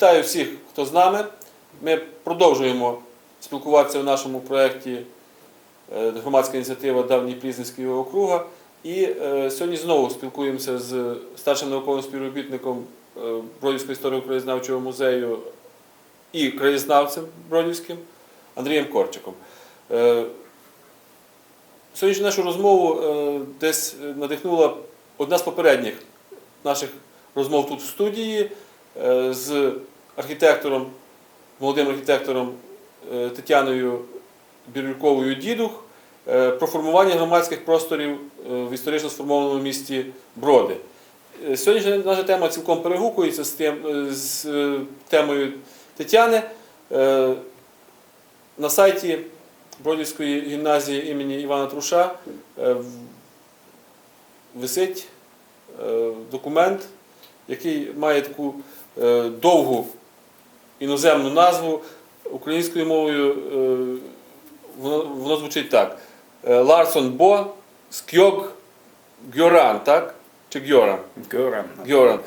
Вітаю всіх, хто з нами. Ми продовжуємо спілкуватися в нашому проєкті е, громадська ініціатива Давній Прізненський округа. І е, сьогодні знову спілкуємося з старшим науковим співробітником е, Бродівського історико-краєзнавчого музею і краєзнавцем Бродівським Андрієм Корчиком. Е, Сьогоднішню нашу розмову е, десь надихнула одна з попередніх наших розмов тут в студії е, з архітектором, молодим архітектором е, Тетяною Бірюковою Дідух е, про формування громадських просторів е, в історично сформованому місті Броди. Сьогоднішня наша тема цілком перегукується з, тем, з темою Тетяни. На сайті Бродівської гімназії імені Івана Труша висить документ, який має таку довгу іноземну назву українською мовою. е, Воно, воно звучить так: Е, Ларсон Бо Скьог Гьоран, так? Чи Гьоран? Гьоран.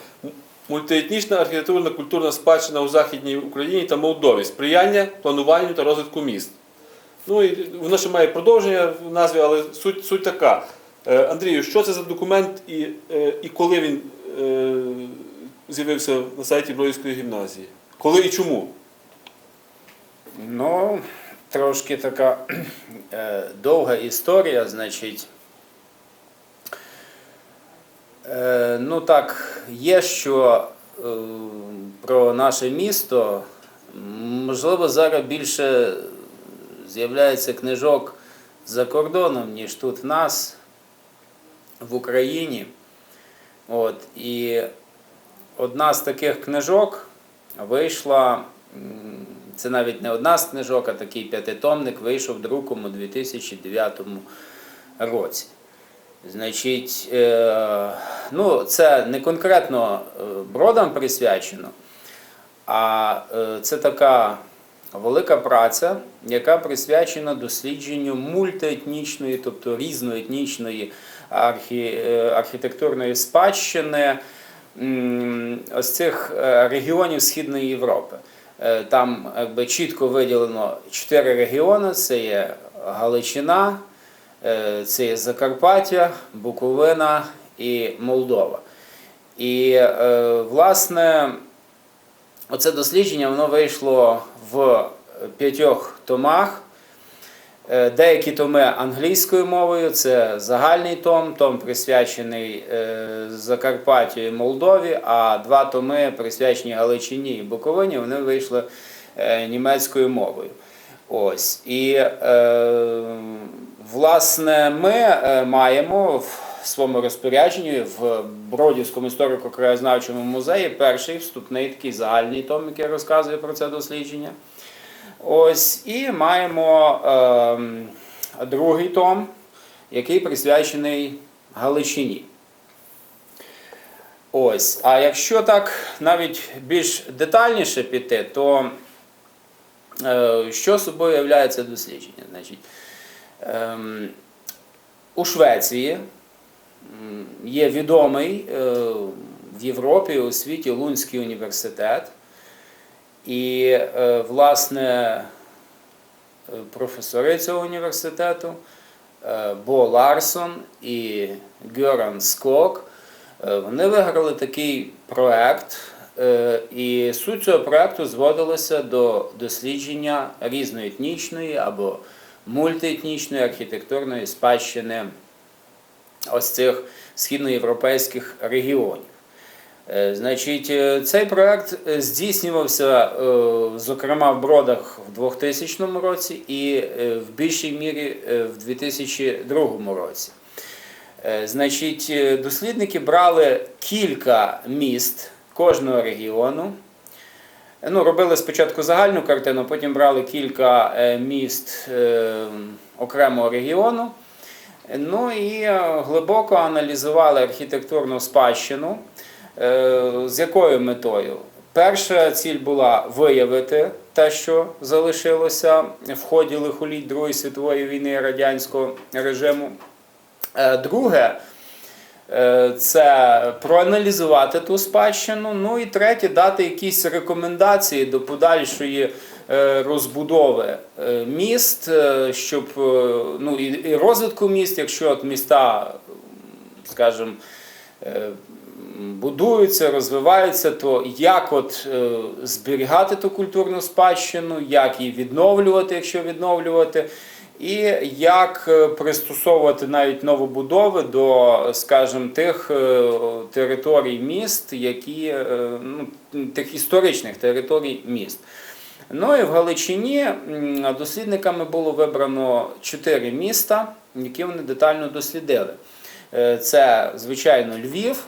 Мультиетнічна архітектурна культурна спадщина у Західній Україні та Молдові, сприяння плануванню та розвитку міст. Ну і воно ще має продовження в назві, але суть, суть така. Е, Андрію, що це за документ і, і коли він з'явився на сайті Бродівської гімназії? Коли і чому? Ну, трошки така е, довга історія, значить. Е, ну так, є що е, про наше місто. Можливо, зараз більше з'являється книжок за кордоном, ніж тут в нас, в Україні. От, і одна з таких книжок вийшла. Це навіть не одна з книжок, а такий п'ятитомник вийшов друком у 2009 році. Значить, е, ну, це не конкретно е, бродам присвячено, а е, це така велика праця, яка присвячена дослідженню мультиетнічної, тобто різноетнічної архі, архітектурної спадщини ось цих е, регіонів Східної Європи. Е, Там якби, чітко виділено чотири регіони: це є Галичина, е, це є Закарпаття, Буковина і Молдова. І, власне, оце дослідження воно вийшло в п'ятьох томах. Е, Деякі томи англійською мовою, це загальний том, том присвячений е, Закарпаттю і Молдові, а два томи присвячені Галичині і Буковині, вони вийшли е, німецькою мовою. Ось. І, власне, ми маємо в своєму розпорядженні в Бродівському історико-краєзнавчому музеї перший вступний такий загальний том, який розказує про це дослідження. Ось, і маємо ем, другий том, який присвячений Галичині. Ось. А якщо так навіть більш детальніше піти, то е, що собою являється дослідження? Значить, ем, у Швеції є відомий е, в Європі у світі Лунський університет. І, е, власне, е, професори цього університету е, Бо Ларсон і Гьоран Скок, вони виграли такий проект, і суть цього проекту зводилася до дослідження різноетнічної або мультиетнічної архітектурної спадщини ось цих східноєвропейських регіонів. Е, Значить, е, цей проект е, здійснювався, зокрема, в Бродах в 2000 році і в більшій мірі в 2002 році. Значить, дослідники брали кілька міст кожного регіону. Ну, робили спочатку загальну картину, потім брали кілька міст окремого регіону. Ну і глибоко аналізували архітектурну спадщину. Е, З якою метою? Перша ціль була виявити те, що залишилося в ході лихоліть Другої світової війни радянського режиму. Е, Друге, Е, Це проаналізувати ту спадщину. Ну і третє, дати якісь рекомендації до подальшої розбудови міст, щоб ну і розвитку міст, якщо от міста, скажімо, будуються, розвиваються, то як от е, зберігати ту культурну спадщину, як її відновлювати, якщо відновлювати, і як е, пристосовувати навіть новобудови до, скажімо, тих е, територій міст, які ну, тих історичних територій міст. Ну і в Галичині дослідниками було вибрано чотири міста, які вони детально дослідили. Це, звичайно, Львів,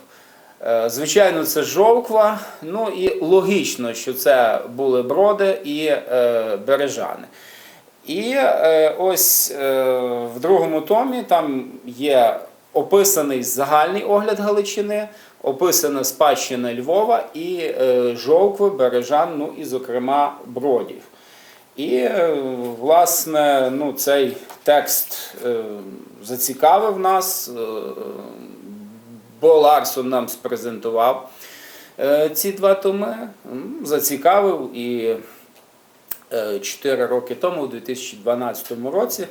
звичайно, це Жовква. Ну і логічно, що це були Броди і е, Бережани. І е, ось е, в другому томі там є описаний загальний огляд Галичини, описана спадщина Львова і е, Жовкви, Бережан, ну і, зокрема, Бродів. І, е, власне, ну, цей текст е, зацікавив нас, е, бо Ларсон нам спрезентував е, ці два томи, зацікавив і е, 4 роки тому, у 2012 році,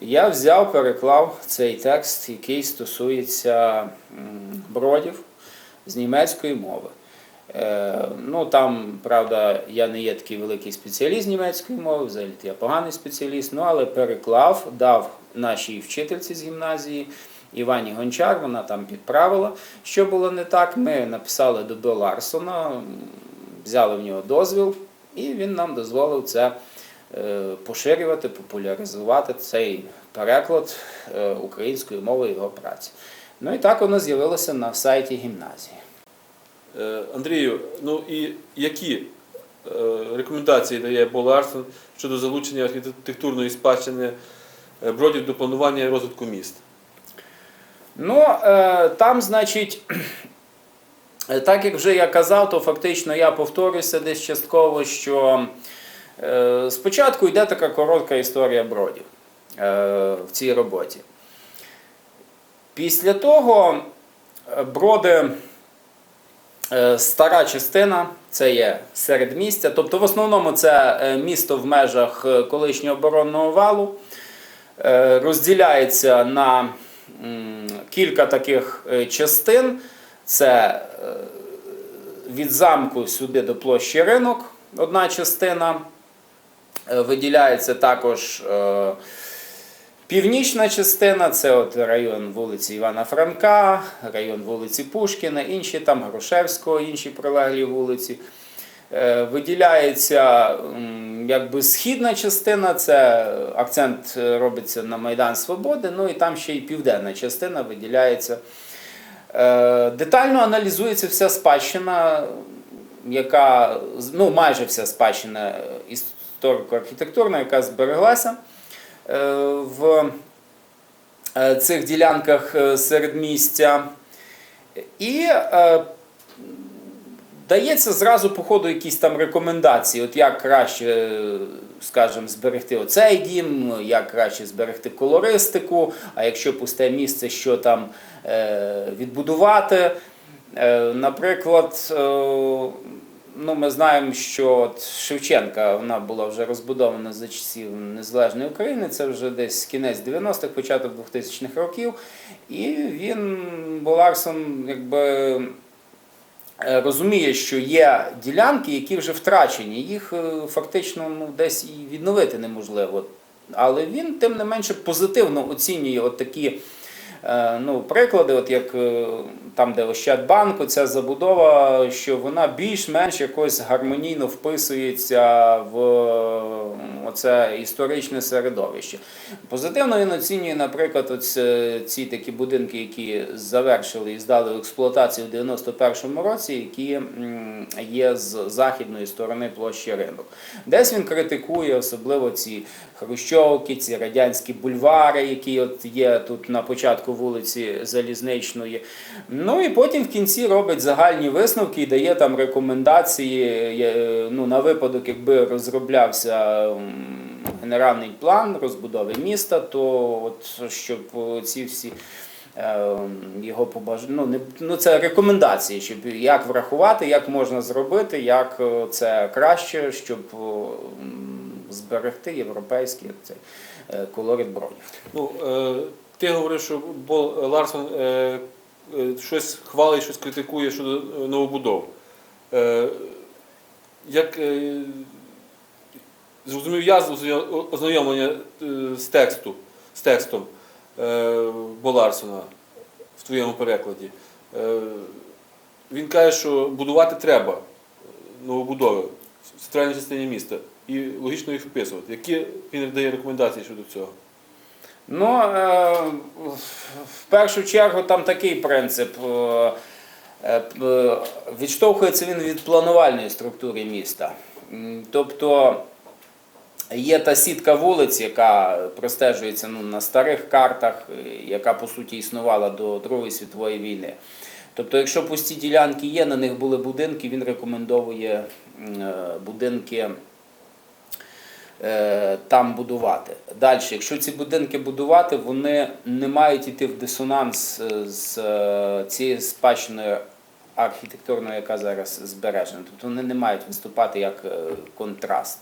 я взяв, переклав цей текст, який стосується бродів з німецької мови. Е, Ну, там, правда, я не є такий великий спеціаліст німецької мови, взагалі я поганий спеціаліст, ну, але переклав, дав нашій вчительці з гімназії Івані Гончар, вона там підправила, що було не так. Ми написали до До Ларсона, взяли в нього дозвіл, і він нам дозволив це е, поширювати, популяризувати цей переклад е, українською мовою його праці. Ну і так воно з'явилося на сайті гімназії. Е, Андрію, ну і які рекомендації дає Бо Ларсон щодо залучення архітектурної спадщини бродів до планування і розвитку міст? Ну, е, там, значить, е, так як вже я казав, то фактично я повторюся десь частково, що е, спочатку йде така коротка історія бродів в цій роботі. Після того броди, стара частина, це є середмістя, тобто в основному це місто в межах колишнього оборонного валу, розділяється на кілька таких е, частин. Це е, від замку сюди до площі ринок одна частина. Е, Виділяється також північна частина, це от район вулиці Івана Франка, район вулиці Пушкіна, інші там Грушевського, інші прилеглі вулиці. Е, Виділяється якби східна частина, це акцент е, робиться на Майдан Свободи, ну і там ще й південна частина виділяється. Е, Детально аналізується вся спадщина, яка ну, майже вся спадщина історико-архітектурна, яка збереглася в цих ділянках середмістя. І дається зразу по ходу якісь там рекомендації, от як краще, е, скажімо, зберегти оцей дім, як краще зберегти колористику, а якщо пусте місце, що там е, відбудувати. Е, Наприклад, ну, ми знаємо, що от Шевченка вона була вже розбудована за часів Незалежної України, це вже десь кінець 90-х, початок 2000-х років. І він, Боларсон, якби розуміє, що є ділянки, які вже втрачені, їх е, фактично ну, десь і відновити неможливо. Але він, тим не менше, позитивно оцінює от такі е, ну, приклади, от як е, там, де Ощадбанк, ця забудова, що вона більш-менш якось гармонійно вписується в е, оце історичне середовище. Позитивно він оцінює, наприклад, оце, ці такі будинки, які завершили і здали в експлуатацію в 91-му році, які є з західної сторони площі ринок. Десь він критикує особливо ці хрущовки, ці радянські бульвари, які от є тут на початку вулиці Залізничної. Ну і потім в кінці робить загальні висновки і дає там рекомендації е, ну, на випадок, якби розроблявся генеральний план розбудови міста, то от щоб ці всі е, його побаж... ну, не... ну, це рекомендації, щоб як врахувати, як можна зробити, як е, це краще, щоб зберегти європейський цей, колорит бродів. Ну, е, ти говорив, що Бол Ларсон е, е, щось хвалить, щось критикує щодо е, новобудов. Е, як е, зрозумів я ознайомлення е, з тексту, з текстом е, Боларсона в твоєму перекладі, е, він каже, що будувати треба новобудови в центральній частині міста і логічно їх вписувати. Які він дає рекомендації щодо цього? Ну, е, в першу чергу там такий принцип. е, е, Відштовхується він від планувальної структури міста. Тобто є та сітка вулиць, яка простежується ну, на старих картах, яка по суті існувала до Другої світової війни. Тобто, якщо пусті ділянки є, на них були будинки, він рекомендовує будинки там будувати. Далі, якщо ці будинки будувати, вони не мають йти в дисонанс е, з е, цією спадщиною архітектурною, яка зараз збережена. Тобто вони не мають виступати як е, контраст.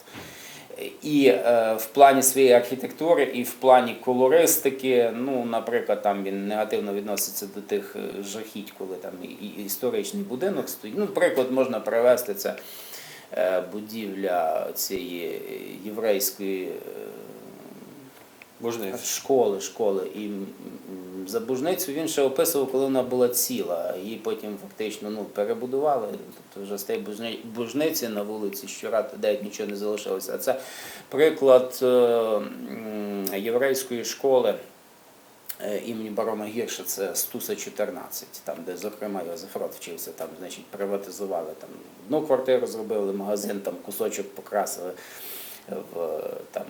І е, в плані своєї архітектури, і в плані колористики, ну, наприклад, там він негативно відноситься до тих е, жахіть, коли там і- історичний будинок стоїть. Ну, приклад можна привести це е, будівля цієї єврейської е, школи, школи. І м, забужницю він ще описував, коли вона була ціла. Її потім фактично ну, перебудували. Тобто вже з тієї бужни- бужниці на вулиці Щурата дев'ять нічого не залишилося. А це приклад е, єврейської школи. Е, Імені Барона Гірша, це Стуса 14, там, де, зокрема, Йозеф Рот вчився, там, значить, приватизували там, одну квартиру, зробили магазин, там кусочок покрасили в там,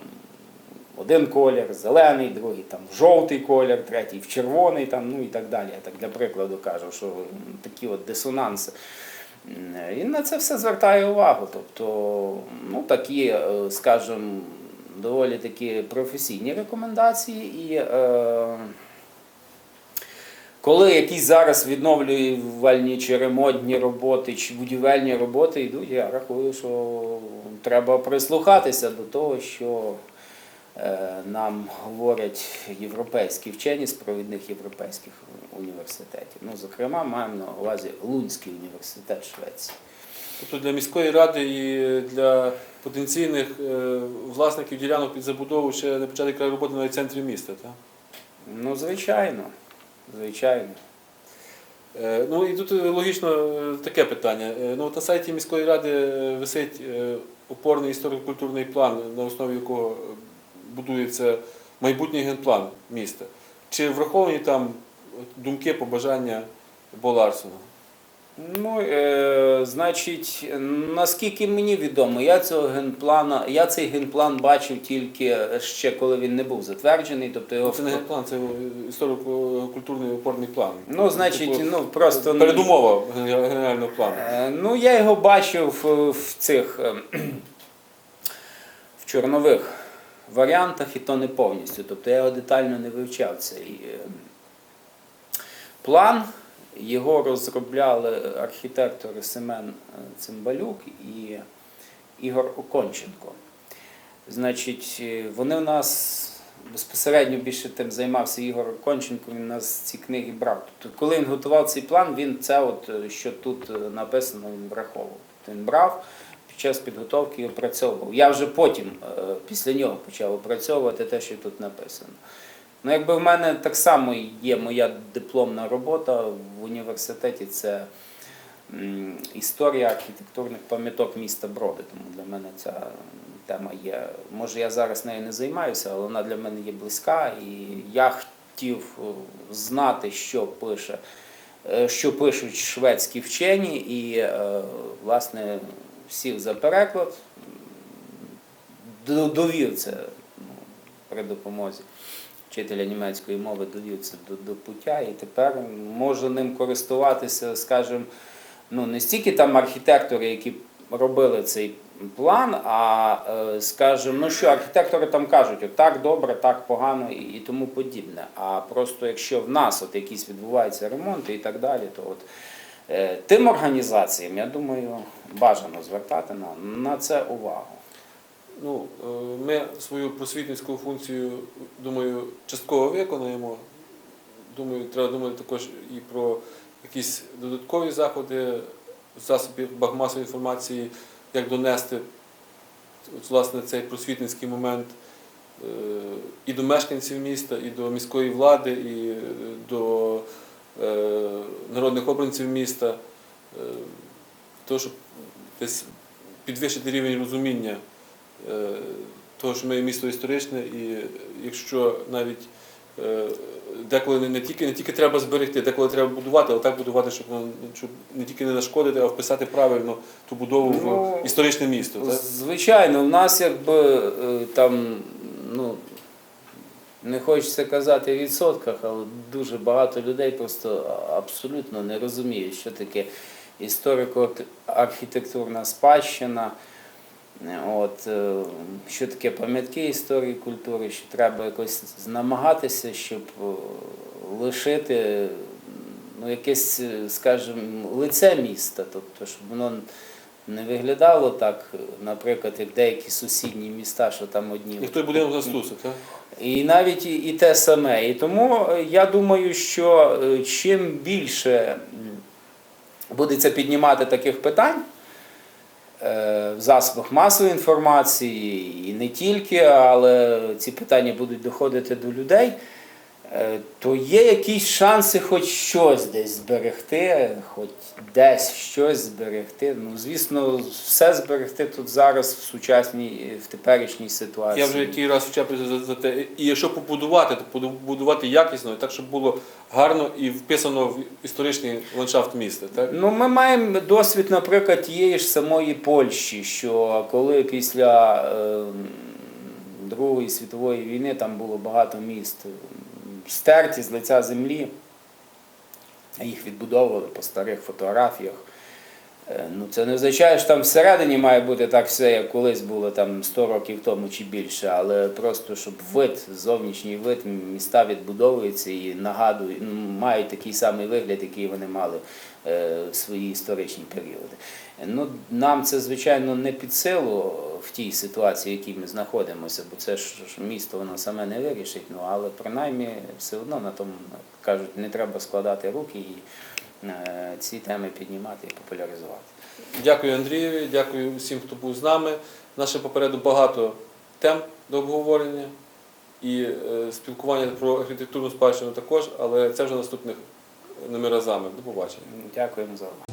один колір, зелений, другий там в жовтий колір, третій в червоний, там, ну і так далі. Я так для прикладу кажу, що такі от дисонанси. І на це все звертає увагу. Тобто, ну, такі, е, скажімо, доволі такі професійні рекомендації. І е, коли якісь зараз відновлювальні чи ремонтні роботи, чи будівельні роботи йдуть, я рахую, що треба прислухатися до того, що е, нам говорять європейські вчені з провідних європейських університетів. Ну, зокрема, маємо на увазі Лунський університет Швеції. Тобто для міської ради і для потенційних е, власників ділянок під забудову ще не почати край роботи на центрі міста. Так? Ну, звичайно, звичайно. Е, Ну і тут е, логічно таке питання. Ну, от на сайті міської ради висить опорний історико-культурний план, на основі якого будується майбутній генплан міста. Чи враховані там думки, побажання Боларсона? Ну, е, значить, наскільки мені відомо, я цього генплана, я цей генплан бачив тільки ще коли він не був затверджений. Тобто його Це не генплан, це історико-культурний опорний план. ну, значить, Типу, ну просто передумова генерального плану. Е, Ну, я його бачив в цих е, в чорнових варіантах, і то не повністю. Тобто я його детально не вивчав цей е, план. Його розробляли архітектори Семен е, Цимбалюк і Ігор Оконченко. Значить, е, вони в нас безпосередньо більше тим займався Ігор Оконченко, він у нас ці книги брав. Тобто, коли він готував цей план, він це, от, е, що тут написано, він враховував. Тобто Він брав під час підготовки і опрацьовував. Я вже потім, після нього, почав опрацьовувати те, що тут написано. Ну, якби в мене так само є моя дипломна робота в університеті, це історія архітектурних пам'яток міста Броди. Тому для мене ця тема є. Може, я зараз нею не займаюся, але вона для мене є близька, і я хотів е, знати, що пише. е, Що пишуть шведські вчені, і е, власне сів за переклад, довів це ну, при допомозі вчителя німецької мови це до, до пуття, і тепер можу ним користуватися, скажімо, ну не стільки там архітектори, які робили цей план, а е, скажімо, ну що архітектори там кажуть, от так добре, так погано і, і тому подібне. А просто якщо в нас от якісь відбуваються ремонти і так далі, то от е, тим організаціям, я думаю, бажано звертати на, на це увагу. Ну, е, ми свою просвітницьку функцію, думаю, частково виконаємо. Думаю, треба думати також і про якісь додаткові заходи засобів масової інформації, як донести от, власне, цей просвітницький момент е, і до мешканців міста, і до міської влади, і е, до народних обранців міста, того, щоб десь підвищити рівень розуміння того, що ми місто історичне, і якщо навіть е, деколи не, не, тільки, не тільки треба зберегти, деколи треба будувати, але так будувати, щоб, щоб не тільки не нашкодити, а вписати правильно ту будову Ну, в історичне місто. Так? Звичайно, в нас якби е, там, ну, не хочеться казати в відсотках, але дуже багато людей просто абсолютно не розуміють, що таке історико-архітектурна спадщина. От, е, що таке пам'ятки історії культури, що треба якось намагатися, щоб е, лишити ну, якесь, е, скажімо, лице міста, тобто, щоб воно не виглядало так, наприклад, як деякі сусідні міста, що там одні. І той будинок на стуси, так? І навіть і, і те саме. І тому я думаю, що чим більше будеться піднімати таких питань в засобах масової інформації, і не тільки, але ці питання будуть доходити до людей, е, то є якісь шанси хоч щось десь зберегти, хоч десь щось зберегти. Ну, звісно, все зберегти тут зараз в сучасній, в теперішній ситуації. Я вже який раз вчепився за, за те. І якщо побудувати, то побудувати якісно, так, щоб було гарно і вписано в історичний ландшафт міста. Так? Ну, ми маємо досвід, наприклад, тієї ж самої Польщі, що коли після е, Другої світової війни там було багато міст стерті з лиця землі, їх відбудовували по старих фотографіях. Е, Ну, це не означає, що там всередині має бути так все, як колись було там 100 років тому чи більше, але просто щоб вид, зовнішній вид міста відбудовуються і нагадують, ну, мають такий самий вигляд, який вони мали е, в свої історичні періоди. Ну, нам це, звичайно, не під силу в тій ситуації, в якій ми знаходимося, бо це ж місто воно саме не вирішить, ну, але принаймні все одно на тому кажуть, не треба складати руки і е, ці теми піднімати і популяризувати. Дякую Андрієві, дякую всім, хто був з нами. Наше попереду багато тем до обговорення і е, спілкування про архітектурну спадщину також, але це вже наступних ними. До побачення. Дякуємо за увагу.